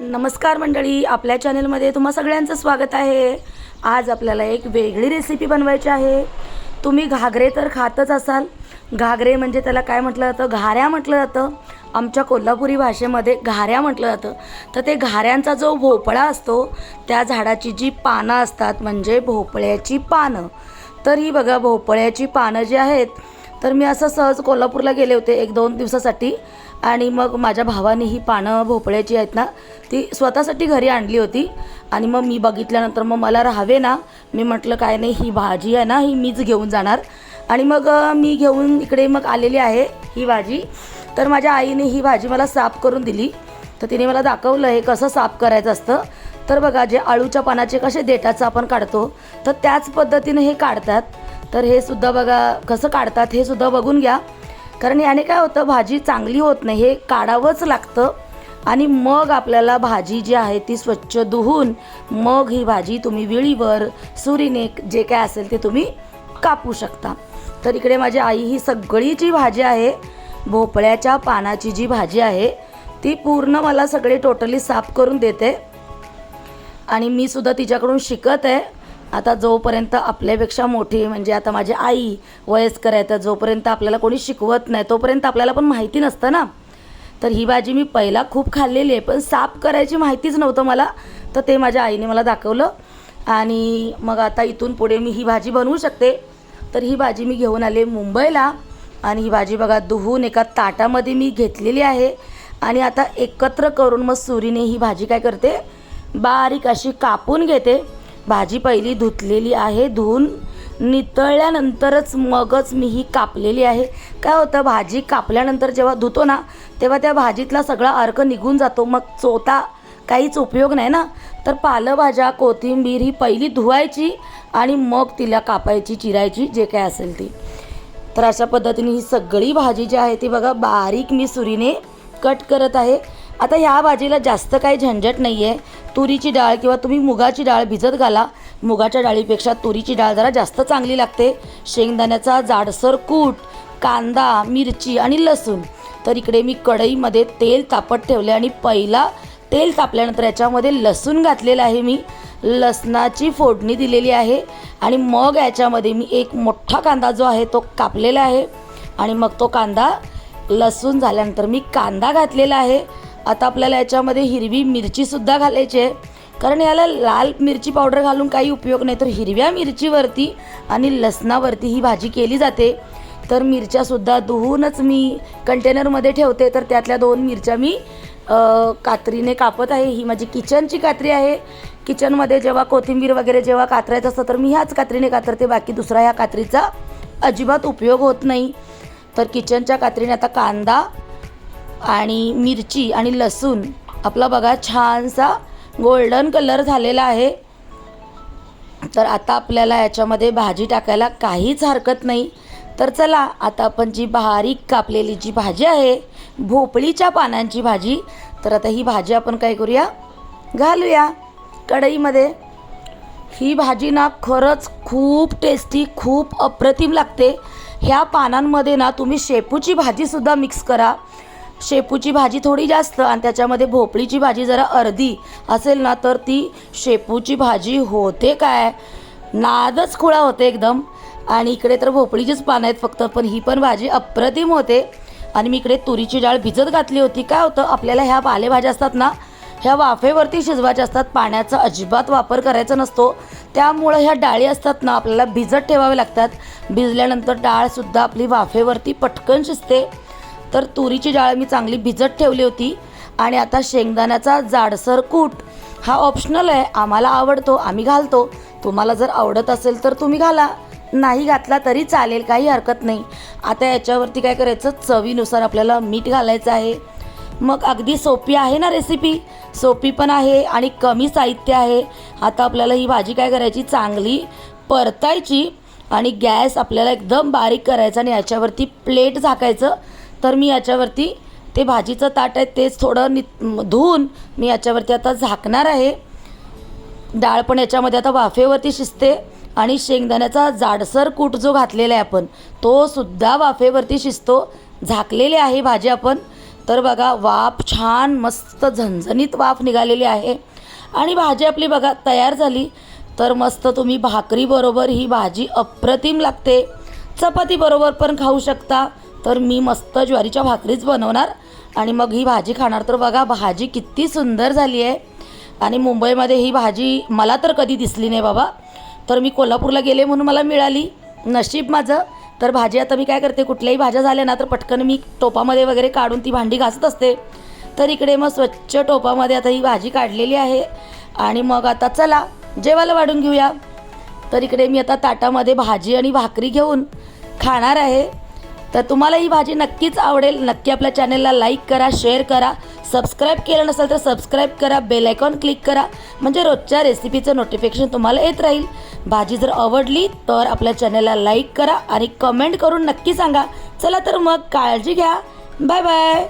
नमस्कार मंडळी आपल्या चॅनलमध्ये तुम्हा सगळ्यांचं स्वागत आहे. आज आपल्याला एक वेगळी रेसिपी बनवायची आहे. तुम्ही घागरे तर खातच असाल. घागरे म्हणजे त्याला काय म्हटलं जातं? घाऱ्या म्हटलं जातं. आमच्या कोल्हापुरी भाषेमध्ये घाऱ्या म्हटलं जातं. तर ते घाऱ्यांचा जो भोपळा असतो त्या झाडाची जी पानं असतात म्हणजे भोपळ्याची पानं. तर ही बघा भोपळ्याची पानं जी आहेत तर मी असं सहज कोल्हापूरला गेले होते एक दोन दिवसासाठी. आणि मग माझ्या भावाने ही पानं भोपळ्याची आहेत ना ती स्वतःसाठी घरी आणली होती. आणि मग मी बघितल्यानंतर मग मला राहावे ना मी म्हटलं काय नाही ही भाजी आहे ना ही मीच घेऊन जाणार. आणि मग मी घेऊन इकडे मग आलेली आहे ही भाजी. तर माझ्या आईने ही भाजी मला साफ करून दिली. तर तिने मला दाखवलं हे कसं साफ करायचं असतं. तर बघा जे आळूच्या पानाचे कसे देठाचं आपण काढतो तर त्याच पद्धतीने हे काढतात. तर हे सुद्धा बघा कसं काढतात हे सुद्धा बघून घ्या. कारण याने काय होतं भाजी चांगली होत नाही हे काढावंच लागतं. आणि मग आपल्याला भाजी जी आहे ती स्वच्छ धुवून मग ही भाजी तुम्ही विळीवर सुरीने जे काय असेल ते तुम्ही कापू शकता. तर इकडे माझी आई ही सगळी जी भाजी आहे भोपळ्याच्या पानाची जी भाजी आहे ती पूर्ण मला सगळे टोटली साफ करून देते. आणि मी सुद्धा तिच्याकडून शिकत आहे. आता जोपर्यंत आपल्यापेक्षा मोठी म्हणजे आता माझी आई वयस्कर आहे तर जोपर्यंत आपल्याला कोणी शिकवत नाही तोपर्यंत आपल्याला पण माहिती नसतं ना. तर ही भाजी मी पहिला खूप खाल्लेली आहे पण साफ करायची माहितीच नव्हतं मला. तर ते माझ्या आईने मला दाखवलं. आणि मग आता इथून पुढे मी ही भाजी बनवू शकते. तर ही भाजी मी घेऊन आले मुंबईला. आणि ही भाजी बघा धुवून एका ताटामध्ये मी घेतलेली आहे. आणि आता एकत्र करून मग सुरीने ही भाजी काय करते? बारीक अशी कापून घेते. भाजी पहिली धुतलेली आहे धुवून नितळल्यानंतरच मगच मी ही कापलेली आहे. काय होतं भाजी कापल्यानंतर जेव्हा धुतो ना तेव्हा त्या भाजीतला सगळा अर्क निघून जातो. मग चोता काहीच उपयोग नाही ना. तर पालेभाज्या कोथिंबीर ही पहिली धुवायची आणि मग तिला कापायची चिरायची जे काय असेल ती. तर अशा पद्धतीने ही सगळी भाजी जी आहे ती बघा बारीक मी सुरीने कट करत आहे. आता ह्या भाजीला जास्त काही झंझट नाही आहे तुरीची डाळ किंवा तुम्ही मुगाची डाळ भिजत घाला. मुगाच्या डाळीपेक्षा तुरीची डाळ जरा जास्त चांगली लागते. शेंगदाण्याचा जाडसर कूट कांदा मिरची आणि लसूण. तर इकडे मी कढईमध्ये तेल तापत ठेवले आणि पहिला तेल तापल्यानंतर याच्यामध्ये लसूण घातलेलं आहे मी. लसणाची फोडणी दिलेली आहे आणि मग याच्यामध्ये मी एक मोठा कांदा जो आहे तो कापलेला आहे. आणि मग तो कांदा लसूण झाल्यानंतर मी कांदा घातलेला आहे. आता आपल्याला याच्यामध्ये हिरवी मिरचीसुद्धा घालायची आहे. कारण याला लाल मिरची पावडर घालून काही उपयोग नाही. तर हिरव्या मिरचीवरती आणि लसणावरती ही भाजी केली जाते. तर मिरच्यासुद्धा धुवूनच मी कंटेनरमध्ये ठेवते. तर त्यातल्या दोन मिरच्या मी कात्रीने कापत आहे. ही माझी किचनची कात्री आहे. किचनमध्ये जेव्हा कोथिंबीर वगैरे जेव्हा कातरायचं असतं तर मी ह्याच कात्रीने कातरते. बाकी दुसरा ह्या कात्रीचा अजिबात उपयोग होत नाही. तर किचनच्या कात्रीने आता कांदा आणि मिरची आणि लसूण. आपला बघा छानसा गोल्डन कलर झालेला आहे. तर आता आपल्याला याच्यामध्ये भाजी टाकायला काहीच हरकत नाही. तर चला आता आपण जी बारीक कापलेली जी भाजी आहे भोपळीच्या पानांची भाजी. तर आता ही भाजी आपण काय करूया? घालूया कढईमध्ये. ही भाजी ना खरंच खूप टेस्टी खूप अप्रतिम लागते. ह्या पानांमध्ये ना तुम्ही शेपूची भाजीसुद्धा मिक्स करा. शेपूची भाजी थोडी जास्त आणि त्याच्यामध्ये भोपळीची भाजी जरा अर्धी असेल ना तर ती शेपूची भाजी होते काय? नादच खुळा होते एकदम. आणि इकडे तर भोपळीचीच पानं आहेत फक्त पण ही पण भाजी अप्रतिम होते. आणि मी इकडे तुरीची डाळ भिजत घातली होती. काय होतं आपल्याला ह्या पालेभाज्या असतात ना ह्या वाफेवरती शिजवायच्या असतात. पाण्याचा अजिबात वापर करायचा नसतो. त्यामुळं ह्या डाळी असतात ना आपल्याला भिजत ठेवावे लागतात. भिजल्यानंतर डाळसुद्धा आपली वाफेवरती पटकन शिजते. तर तुरीची डाळ मी चांगली भिजत ठेवली होती. आणि आता शेंगदाण्याचा जाडसर कूट. हा ऑप्शनल आहे आम्हाला आवडतो आम्ही घालतो. तुम्हाला जर आवडत असेल तर तुम्ही घाला. नाही घातला तरी चालेल काही हरकत नाही. आता याच्यावरती काय करायचं? चवीनुसार आपल्याला मीठ घालायचं आहे. मग अगदी सोपी आहे ना रेसिपी सोपी पण आहे आणि कमी साहित्य आहे. आता आपल्याला ही भाजी काय करायची? चांगली परतायची. आणि गॅस आपल्याला एकदम बारीक करायचा आणि याच्यावरती प्लेट झाकायचं. तर मी याच्यावरती ते भाजीचं ताट आहे तेच थोडं नि धुवून मी याच्यावरती आता झाकणार आहे. डाळ पण याच्यामध्ये आता वाफेवरती शिजते आणि शेंगदाण्याचा जाडसर कूट जो घातलेला आहे आपण तो सुद्धा वाफेवरती शिजतो. झाकलेली आहे भाजी आपण. तर बघा वाफ छान मस्त झणझणीत वाफ निघालेली आहे. आणि भाजी आपली बघा तयार झाली. तर मस्त तुम्ही भाकरीबरोबर ही भाजी अप्रतिम लागते. चपातीबरोबर पण खाऊ शकता. तर मी मस्त ज्वारीच्या भाकरीच बनवणार. आणि मग ही भाजी खाणार. तर बघा भाजी किती सुंदर झाली आहे. आणि मुंबईमध्ये ही भाजी मला तर कधी दिसली नाही बाबा. तर मी कोल्हापूरला गेले म्हणून मला मिळाली. नशीब माझं. तर भाजी आता मी काय करते कुठल्याही भाज्या झाल्या ना तर पटकन मी टोपामध्ये वगैरे काढून ती भांडी घासत असते. तर इकडे मग स्वच्छ टोपामध्ये आता ही भाजी काढलेली आहे. आणि मग आता चला जेवायला वाढून घेऊया. तर इकडे मी आता ताटामध्ये भाजी आणि भाकरी घेऊन खाणार आहे. तर तुम्हाला ही भाजी नक्कीच आवडेल. नक्की आपल्या चॅनलला लाईक करा शेअर करा. सबस्क्राईब केलं नसेल तर सबस्क्राईब करा बेल आयकॉन क्लिक करा. म्हणजे रोजच्या रेसिपीचं नोटिफिकेशन तुम्हाला येत राहील. भाजी जर आवडली तर आपल्या चॅनलला लाईक करा आणि कमेंट करून नक्की सांगा. चला तर मग काळजी घ्या. Bye bye